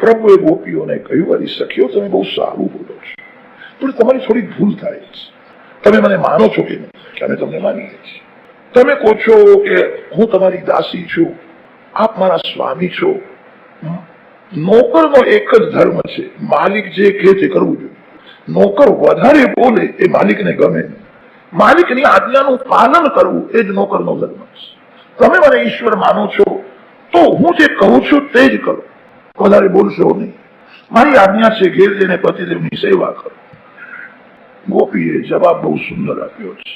પ્રભુએ ગોપીઓને કહ્યું અરે સખીઓ તમે બહુ સારું બોલો છો પણ તમારી થોડી ભૂલ થાય છે તમે મને માનો છો કે કે અમે તમને માનીએ છીએ તમે કહો છો કે હું તમારી દાસી છું આપ મારા સ્વામી છો નોકરનો એક જ ધર્મ છે માલિક જે કહે તે કરવું જોઈએ નોકર વધારે બોલે એ માલિકને ગમે માલિકની આજ્ઞાનું પાલન કરવું એ જ નોકરનો ધર્મ છે તમે મને ઈશ્વર માનો છો તો હું જે કહું છું તે જ કરો વધારે બોલશો નહીં. મારી આજ્ઞા છે ઘેર જઈને પતિદેવની સેવા કરો. ગોપીએ જવાબ બહુ સુંદર આપ્યો છે.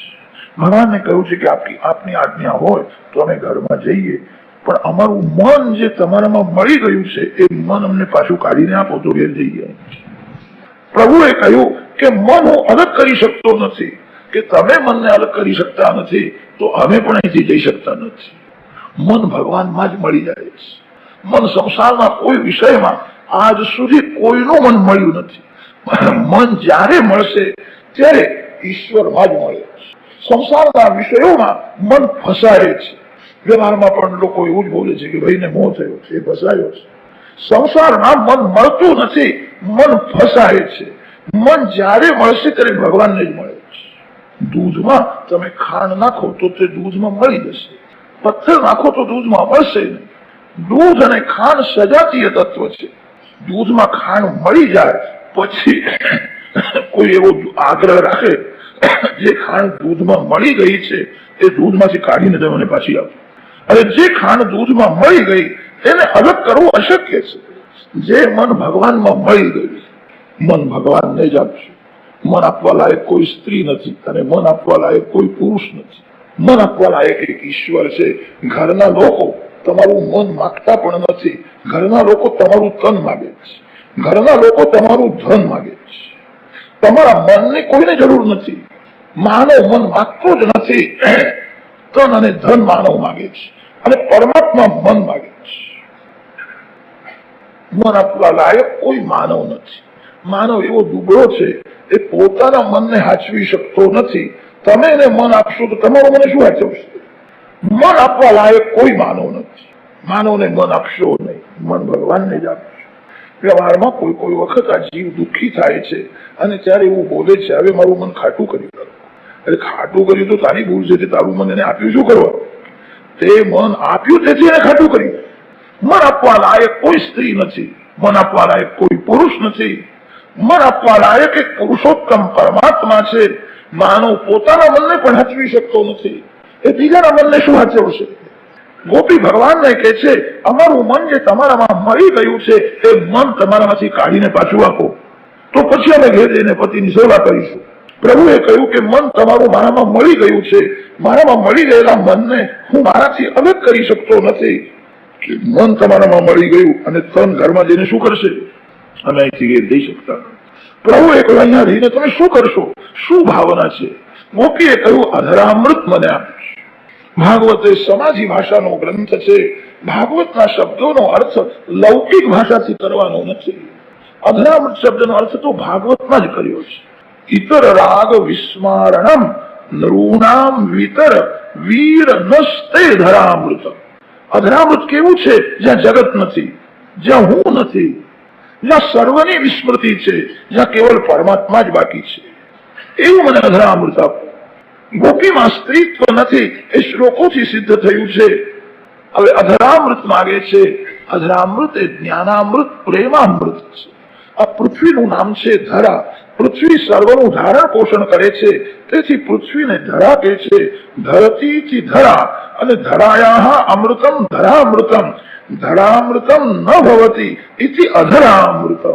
ભગવાનને કહ્યું છે કે આપની આજ્ઞા હોય તો અમે ઘરમાં જઈએ, પણ અમારું મન જે તમારામાં મળી ગયું છે, એ મન અમને પાછું કાઢીને આપો તો ઘેર જઈએ પ્રભુએ કહ્યું કે મન હું અલગ કરી શકતો નથી, કે તમે મનને અલગ કરી શકતા નથી, તો અમે પણ અહીંથી જઈ શકતા નથી. મન ભગવાનમાં જ મળી જાય છે. મન સંસારના કોઈ વિષયમાં આજ સુધી કોઈનું મન મળ્યું નથી. મન જ્યારે મળશે, ત્યારે ઈશ્વરમાં જ મળે સંસારના વિષયોમાં મન ફસાય છે. વ્યવહારમાં પણ લોકો એવું જ બોલે છે કે ભાઈને મોં થયો છે, એ ફસાયો છે. સંસારમાં મન મળતું નથી, મન ફસાય છે. મન જ્યારે મળશે ત્યારે ભગવાનને જ મળે દૂધમાં તમે ખાંડ નાખો તો તે દૂધમાં મળી જશે. પથ્થર નાખો તો દૂધમાં મળશે નહીં. દૂધ અને ખાંડ સજાતીય તત્વ છે. દૂધમાં ખાંડ મળી જાય, પછી કોઈ એવો આગ્રહ રાખે જે ખાંડ દૂધમાં મળી ગઈ છે, એ દૂધમાંથી કાઢીને તમે મને પાછી આપો. અને જે ખાંડ દૂધમાં મળી ગઈ, એને અલગ કરવું અશક્ય છે. જે મન ભગવાનમાં મળી ગયું, મન ભગવાનને જ આપશે. મન આપવા લાયક કોઈ સ્ત્રી નથી અને મન આપવા લાયક કોઈ પુરુષ નથી. મન આપવા લાયક એક ઈશ્વર છે. ઘરના લોકો તમારું મન માગતા પણ નથી. ઘરના લોકો તમારું તન માગે છે. ઘરના લોકો તમારું ધન માગે છે. તમારા મનની કોઈને જરૂર નથી. માનવ મન માગતો જ નથી. તન અને ધન માનવ માગે છે. અને પરમાત્મા મન માગે છે. મન આપવા લાયક કોઈ માનવ નથી. માનવ એવો દુબળો છે એ પોતાના મનને હાચવી શકતો નથી. તમે એને મન આપશો તો તમારું મને શું હાચવશે? મન આપવા લાયક કોઈ માનવ નથી. માનવને મન આપશો નહીં. મન ભગવાનને જ આપશો. વ્યવહારમાં કોઈ કોઈ વખત આ જીવ દુઃખી થાય છે અને ત્યારે એવું બોલે છે, હવે મારું મન ખાટું કરી કરો એટલે ખાટું કર્યું તો તારી ભૂલ છે તારું મન એને આપ્યું શું કરવા તે મન આપ્યું તેથી એને ખાટું કર્યું મન આપવા લાયક કોઈ સ્ત્રી નથી. મન આપવા લાયક કોઈ પુરુષ નથી. મન આપવા લાયક એક પુરુષોત્તમ પરમાત્મા છે. માનવ પોતાના મનને પણ હચવી શકતો નથી. એ બીજા મનને શું હચવશે ગોપી ભગવાનને કહે છે, અમારું મન જે તમારામાં મળી ગયું છે, એ મન તમારામાંથી કાઢીને પાછું આપો. તો પછી અમે ઘેર જઈને પતિની સેવા કરીશું. પ્રભુએ કહ્યું કે, મન તમારું મારામાં મળી ગયું છે. મારામાં મળી ગયેલા મનને હું મારાથી અલગ કરી શકતો નથી. કે મન તમારામાં મળી ગયું અને તન ઘરમાં જઈને શું કરશે? અમે અહીંથી ઘેર જઈ શકતા. પ્રભુએ કહ્યું, અહીંયા રહીને તમે શું કરશો? શું ભાવના છે? ગોપીએ કહ્યું, અધરામૃત મને આપીશ. ભાગવત એ સમાજી ભાષાનો ગ્રંથ છે. ભાગવતના શબ્દોનો અર્થ લૌકિક ભાષાથી કરવાનો નથી. અધરામૃત શબ્દનો અર્થ તો ભાગવતમાં જ કર્યો છે. ઇતર રાગ વિસ્મારણમ, નૃણામ વિતર, વીર નસ્તે ધરામૃત. અધરામૃત કેવું છે? જ્યાં જગત નથી, જ્યાં હું નથી, જ્યાં સર્વની વિસ્મૃતિ છે, જ્યાં કેવલ પરમાત્મા જ બાકી છે. એવું મને અધરામૃત આપો ગોપીમાં સ્ત્રીત્વ નથી, એ શ્લોકોથી સિદ્ધ થયું છે. હવે અધરામૃત માગે છે. અધરામૃત એ જ્ઞાનામૃત, પ્રેમામૃત છે. આ પૃથ્વીનું નામ છે ધરા. પૃથ્વી સર્વનું ધારણ પોષણ કરે છે. તેથી પૃથ્વીને ધરા કહે છે. ધરતીથી ધરા અને ધરાયા અમૃતમ ધરામૃતમ. ધરામૃતમ ન ભવતી, ઇતિ અધરામૃતમ.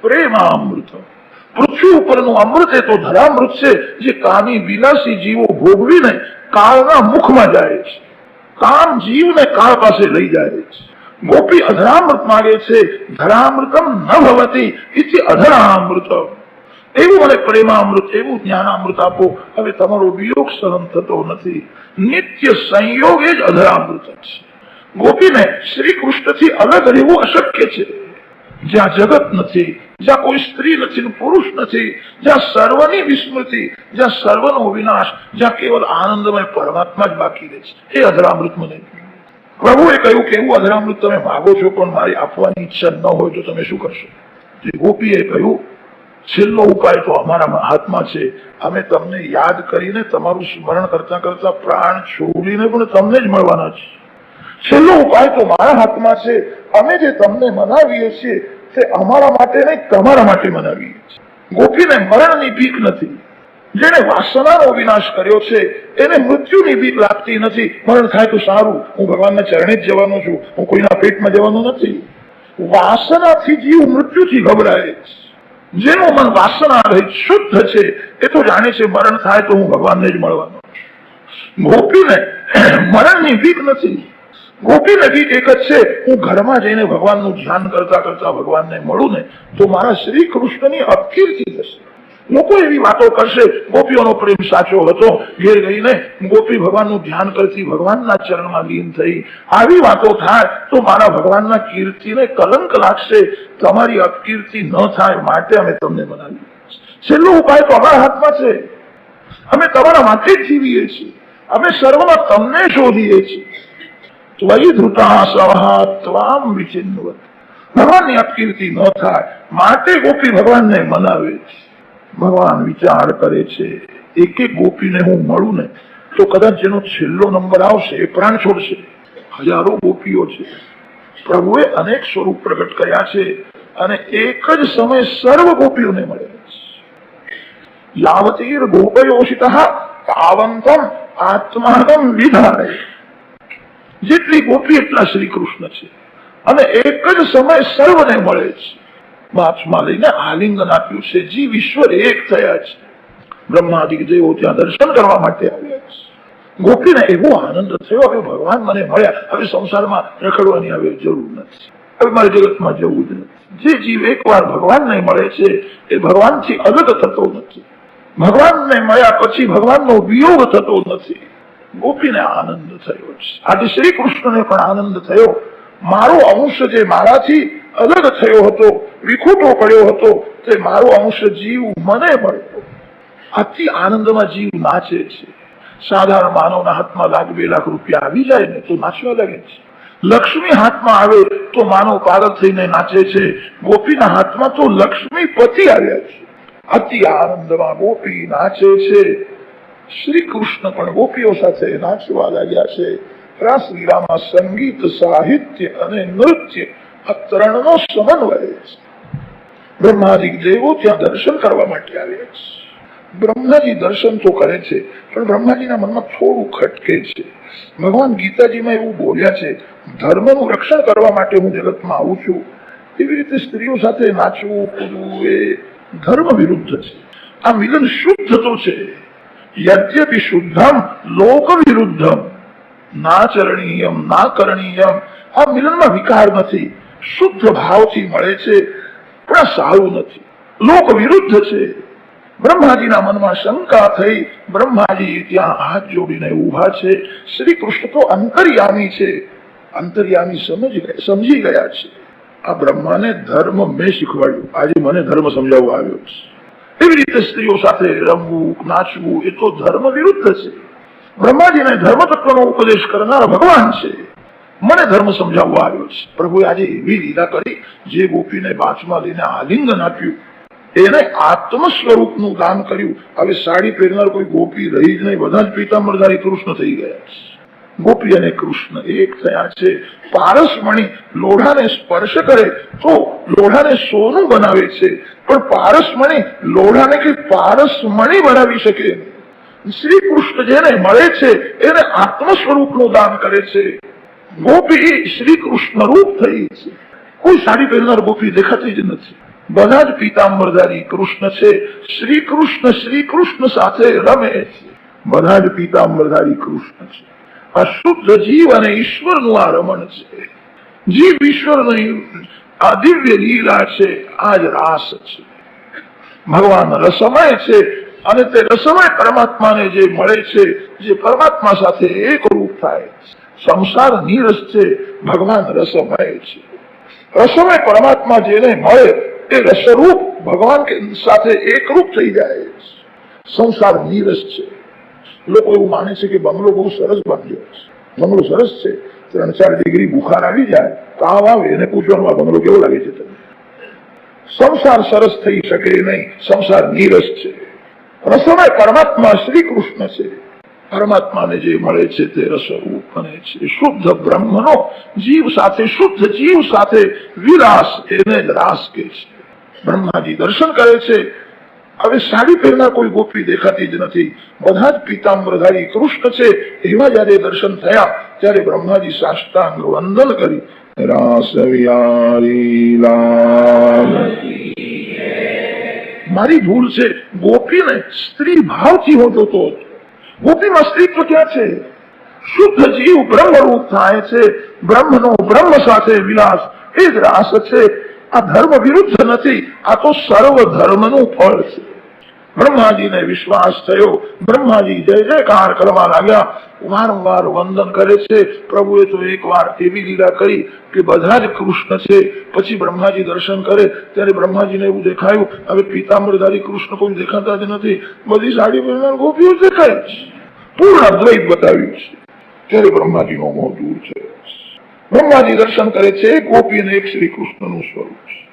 પ્રેમામૃતમ. પૃથ્વી ઉપરનું અમૃત એ તો ધરામૃત છે, જે કામી વિલાસી જીવો ભોગવીને કાળના મુખમાં જાય છે. કામ જીવને કાળ પાસે લઈ જાય છે. ગોપી અધરામૃત માગે છે, ધરામૃતમ ન ભવતી ઇતિ અધરામૃતમ. એવું મને પ્રેમામૃત, એવું જ્ઞાનામૃત આપો. હવે તમારો વિયોગ સહન થતો નથી. નિત્ય સંયોગ એ જ અધરામૃત છે. ગોપીને શ્રી કૃષ્ણથી અલગ રહેવું અશક્ય છે. જ્યાં જગત નથી જ્યાં કોઈ સ્ત્રી નથી પુરુષ નથી, જ્યાં સર્વની વિસ્મૃતિ, જ્યાં સર્વનો વિનાશ, જ્યાં કેવલ આનંદમય પરમાત્મા જ બાકી રહે છે. એ અધરામૃત મને. પ્રભુએ કહ્યું કે એવું અધરામૃત તમે માગો છો, પણ મારી આપવાની ઈચ્છા ન હોય તો તમે શું કરશો? ગોપીએ કહ્યું, છેલ્લો ઉપાય તો અમારા હાથમાં છે. અમે તમને યાદ કરીને તમારું સ્મરણ કરતા કરતા પ્રાણ છોડીને પણ તમને જ મળવાના છે છેલ્લો ઉપાય તો મારા હાથમાં છે. અમે જે તમને મનાવીએ છીએ તે અમારા માટે નહીં, તમારા માટે મનાવીએ છીએ. ગોપીને મરણની ભીખ નથી. જેને વાસનાનો વિનાશ કર્યો છે, એને મૃત્યુની બીક લાગતી નથી. મરણ થાય તો સારું. હું ભગવાનના ચરણે જ જવાનો છું. હું કોઈના પેટમાં જવાનો નથી. વાસનાથી જીવ મૃત્યુથી ગભરાય. જેનું મન વાસના રહી શુદ્ધ છે, એ તો જાણે છે મરણ થાય તો હું ભગવાનને જ મળવાનો. ગોપીને મરણની બીક નથી. ગોપીને બીક એક જ છે. હું ઘરમાં જઈને ભગવાનનું ધ્યાન કરતા કરતા ભગવાનને મળું ને, તો મારા શ્રી કૃષ્ણની અપકીર્તિ થશે. લોકો એવી વાતો કરશે, ગોપીઓનો પ્રેમ સાચો હતો, ઘેર ગઈને ગોપી ભગવાનનું ધ્યાન કરતી ભગવાનના ચરણમાં લીન થઈ. આવી વાતો થાય, તો મારા ભગવાનના કીર્તિને કલંક લાગશે. તમારી અપકીર્તિ ન થાય માટે અમે તમને બનાવી છેલ્લો ઉપાય તો અમારા હાથમાં છે. અમે તમારા માટે જ જીવીએ છીએ. અમે સર્વમાં તમને શોધીએ છીએ. ત્વયી ધૃતા સવહા ત્વામ ભગવાનની અપકીર્તિ ન થાય માટે ગોપી ભગવાનને મનાવે છે। ભગવાન વિચાર કરે છે। એક એક ગોપીને હું મળું ને, તો કદાચ જેનો છેલ્લો નંબર આવશે, એ પ્રાણ છોડશે। હજારો ગોપીઓ છે। પ્રભુએ અનેક સ્વરૂપ પ્રગટ કર્યા છે અને એક જ સમય સર્વ ગોપીઓને મળે યાવતીર ગોપયોષિત તાવંતમ આત્માનમ વિધાય। જેટલી ગોપી એટલા શ્રી કૃષ્ણ છે. અને એક જ સમય સર્વને મળે છે. બાપમાં લઈને આલિંગન આપ્યું છે. જીવ ઈશ્વર એક થયા છે. બ્રહ્માદિક દેવો ત્યાં દર્શન કરવા માટે આવ્યા છે. ગોપીને એવો આનંદ થયો, હવે ભગવાન મને મળ્યા. હવે સંસારમાં રખડવાની હવે જરૂર નથી. હવે મારે જગતમાં જવું જ નથી. જે જીવ એકવાર ભગવાનને મળે છે, એ ભગવાનથી અલગ થતો નથી. ભગવાનને મળ્યા પછી ભગવાનનો વિયોગ થતો નથી. ગોપીને આનંદ થયો આજે શ્રી કૃષ્ણને પણ આનંદ થયો. મારો અંશ જે મારાથી અલગ થયો હતો, વિખૂટો પડ્યો હતો, તે મારો અંશ જીવ મને મળ્યો. અતિ આનંદમાં જીવ નાચે છે. સાધારણ માનવના હાથમાં લાખ બે લાખ રૂપિયા આવી જાય ને તો નાચવા લાગે છે. લક્ષ્મી હાથમાં આવે તો માનવ પાગલ થઈને નાચે છે. ગોપીના હાથમાં તો લક્ષ્મી પતિ આવ્યા છે. અતિ આનંદમાં ગોપી નાચે છે. શ્રી કૃષ્ણ પણ ગોપીઓ સાથે નાચવા લાગ્યા છે. રાસલીલામાં સંગીત, સાહિત્ય અને નૃત્ય આ ત્રણનો સમન્વય છે. બ્રહ્માદિક દેવો ત્યાં દર્શન કરવા માટે આવ્યા છે. બ્રહ્માજી દર્શન તો કરે છે, પણ બ્રહ્માજીના મનમાં થોડું ખટકે છે. ભગવાન ગીતાજીમાં એવું બોલ્યા છે, ધર્મનું રક્ષણ કરવા માટે હું જગતમાં આવું છું. એવી રીતે સ્ત્રીઓ સાથે નાચવું, કૂદવું એ ધર્મ વિરુદ્ધ છે. આ મિલન શુદ્ધ તો છે. યદ્યપિ શુદ્ધમ લોક વિરુદ્ધમ ના ચરણીયમ ના કરણીયમ આ મિલનમાં વિકાર નથી શુદ્ધ ભાવથી મળે છે પણ સારું નથી લોક વિરુદ્ધ છે બ્રહ્માજીના મનમાં શંકા થઈ બ્રહ્માજી ત્યાં હાથ જોડીને ઊભા છે શ્રી કૃષ્ણ તો અંતર્યામી છે અંતર્યામી સમજી સમજી ગયા છે આ બ્રહ્માને ધર્મ મેં શીખવાડ્યું આજે મને ધર્મ સમજાવવા આવ્યો છે એવી રીતે સ્ત્રીઓ સાથે રમવું નાચવું એ તો ધર્મ વિરુદ્ધ છે બ્રહ્માજીને ધર્મ તત્વનો ઉપદેશ કરનાર ભગવાન છે મને ધર્મ સમજાવવા આવ્યો છે પ્રભુએ આજે એવી લીલા કરી જે ગોપીને બાંચમાં લઈને આલિંગન આપ્યું એને આત્મ સ્વરૂપનું દાન કર્યું હવે સાડી પહેરનાર કોઈ ગોપી રહી જ નહીં બધા જ પીતાંબરધારી કૃષ્ણ થઈ ગયા છે ગોપી અને કૃષ્ણ એક થયા છે. પારસમણી લોઢાને સ્પર્શ કરે, તો લોઢાને સોનું બનાવે છે. પણ પારસમણી લોઢાને કે પારસમણી બનાવી શકે? શ્રી કૃષ્ણ જેને મળે છે, એને આત્મ સ્વરૂપનું દાન કરે છે. ગોપી શ્રી કૃષ્ણ રૂપ થઈ છે. કોઈ સાડી પહેરનાર ગોપી દેખાતી જ નથી. બધા જ પીતાંબરધારી કૃષ્ણ છે. શ્રી કૃષ્ણ શ્રી કૃષ્ણ સાથે રમે છે. બધા જ પીતાંબરધારી કૃષ્ણ છે. આ શુદ્ધ જીવ અને ઈશ્વરનું આ છે. જીવ ઈશ્વરની આ દિવ્ય લીલા છે આ જ રાસ છે. ભગવાન રસમય છે અને તે રસમય પરમાત્માને જે મળે છે, જે પરમાત્મા સાથે એક રૂપ થાય સંસાર નીરસ છે, ભગવાન રસમય છે. રસમય પરમાત્મા જેને મળે એ રસરૂપ ભગવાન સાથે એકરૂપ થઈ જાય સંસાર નીરસ છે. લોકો એવું માને છે કે બંગલો બહુ સરસ બાંધ્યો બંગલો સરસ છે. ત્રણ ચાર ડિગ્રી બુખાર આવી જાય, તાવ આવે, એને પૂછવાનું બંગલો કેવો લાગે છે તમને સંસાર સરસ થઈ શકે નહીં. સંસાર નીરસ છે. રસોના પરમાત્મા શ્રી કૃષ્ણ છે. પરમાત્માને જે મળે છે તે રસરૂપ બને છે. શુદ્ધ બ્રહ્મનો જીવ સાથે, શુદ્ધ જીવ સાથે વિરાસ, એને રાસ કે છે. બ્રહ્માજી દર્શન કરે છે. હવે સાડી પહેરનાર કોઈ ગોપી દેખાતી જ નથી. બધા જ પિતામ્રધારી કૃષ્ણ છે, એવા જયારે દર્શન થયા, ત્યારે બ્રહ્માજી સાષ્ટાંગ વંદન કરી. મારી ભૂલ છે, ગોપીને સ્ત્રી ભાવથી હું જોતો ગોપીમાં સ્ત્રીત્વ ક્યાં છે? શુદ્ધ જીવ બ્રહ્મરૂપ થાય છે, બ્રહ્મનો બ્રહ્મ સાથે વિલાસ એ જ રાસ છે. આ ધર્મ વિરુદ્ધ નથી, આ તો સર્વ ધર્મનું ફળ છે. બ્રહ્માજીને વિશ્વાસ થયો. બ્રહ્માજી જય જયકાર કરવા લાગ્યા. વારંવાર વંદન કરે છે. પ્રભુએ તો એક વાર એવી લીલા કરી કે બધા જ કૃષ્ણ છે. પછી બ્રહ્માજી દર્શન કરે. ત્યારે બ્રહ્માજીને એવું દેખાયું, હવે પીતાંબરધારી કૃષ્ણ કોઈ દેખાતા જ નથી. બધી સાડી પહેરનાર ગોપીઓ દેખાય છે પૂર્ણ અદ્વૈત બતાવ્યું છે. ત્યારે બ્રહ્માજીનો મોહ દૂર છે બ્રહ્માજી દર્શન કરે છે. ગોપી અને એક શ્રી કૃષ્ણનું સ્વરૂપ છે.